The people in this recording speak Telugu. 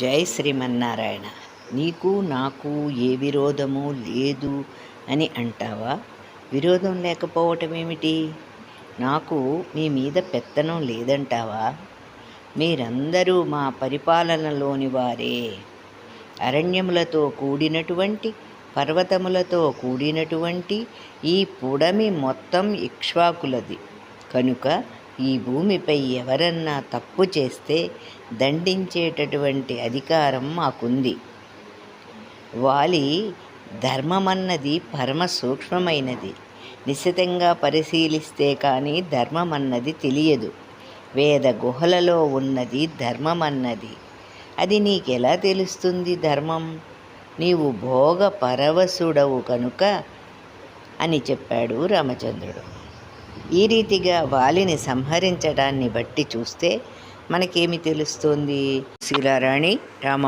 జై శ్రీమన్నారాయణ. నీకు నాకు ఏ విరోధము లేదు అని అంటావా? విరోధం లేకపోవటం ఏమిటి? నాకు మీ మీద పెత్తనం లేదంటావా? మీరందరూ మా పరిపాలనలోని వారే. అరణ్యములతో కూడినటువంటి పర్వతములతో కూడినటువంటి ఈ పుడమి మొత్తం ఇక్ష్వాకులది. కనుక ఈ భూమిపై ఎవరన్నా తప్పు చేస్తే దండించేటటువంటి అధికారం మాకుంది. వాలి ధర్మమన్నది పరమ సూక్ష్మమైనది నిశితంగా పరిశీలిస్తే కానీ ధర్మమన్నది తెలియదు. వేద గుహలలో ఉన్నది ధర్మమన్నది. అది నీకెలా తెలుస్తుంది ధర్మం? నీవు భోగ పరవశుడవు కనుక అని చెప్పాడు రామచంద్రుడు. ఈ రీతిగా వాలిని సంహరించడాన్ని బట్టి చూస్తే మనకేమి తెలుస్తుంది? శిలారాణి రామ